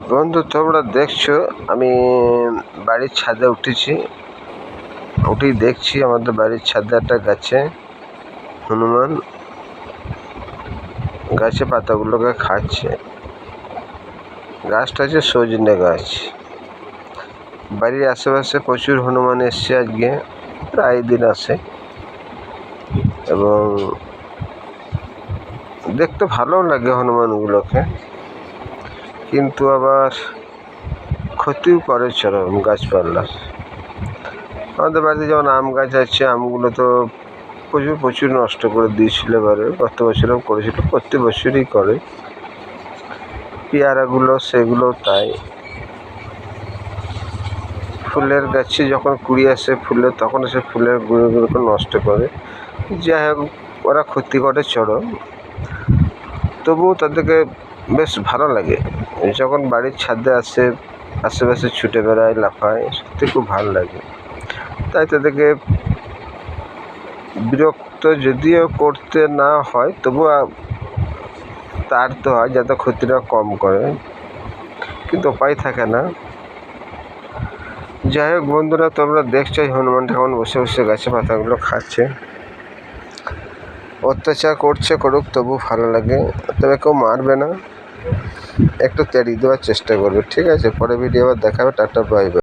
বন্ধু, তোমরা দেখছ, আমি বাড়ির ছাদে উঠেছি। উঠেই দেখছি আমাদের বাড়ির ছাদে একটা গাছে হনুমান, গাছে পাতাগুলোকে খাচ্ছে। গাছটা হচ্ছে সজনে গাছ। বাড়ির আশেপাশে প্রচুর হনুমান এসছে আজকে, প্রায় দিন আসে এবং দেখতে ভালোও লাগে হনুমানগুলোকে। কিন্তু আবার ক্ষতিও করে চরম গাছপালার আমাদের বাড়িতে যেমন আম গাছ আছে, আমগুলো তো প্রচুর প্রচুর নষ্ট করে দিয়েছিল এবারে। গত বছরও করেছিল প্রত্যেক বছরই করে। পেয়ারাগুলো, সেগুলো তাই। ফুলের গাছে যখন কুড়ি আসে ফুলের তখন সে ফুলের গুঁড়োগুলোকে নষ্ট করে। যাই হোক, ওরা ক্ষতি করে চরম। তবুও তাদেরকে বেশ ভালো লাগে। যখন বাড়ির ছাদে আসে, আশেপাশে ছুটে বেড়ায়, লাফায়, সত্যি খুব ভালো লাগে। তাই তাদেরকে বিরক্ত যদিও করতে না হয় তবু তার তো হয়, যাতে ক্ষতিটা কম করে। কিন্তু উপায় থাকে না। যাই হোক বন্ধুরা, তোমরা দেখছ হনুমান ঠাকুর বসে বসে গাছে পাতাগুলো খাচ্ছে। অত্যাচার করছে করুক তবু ভালো লাগে। তবে কেউ মারবে না। একটু তেড়ি দেওয়ার চেষ্টা করবে। ঠিক আছে পরে ভিডিও আবার দেখাবে টাটা বাই বাই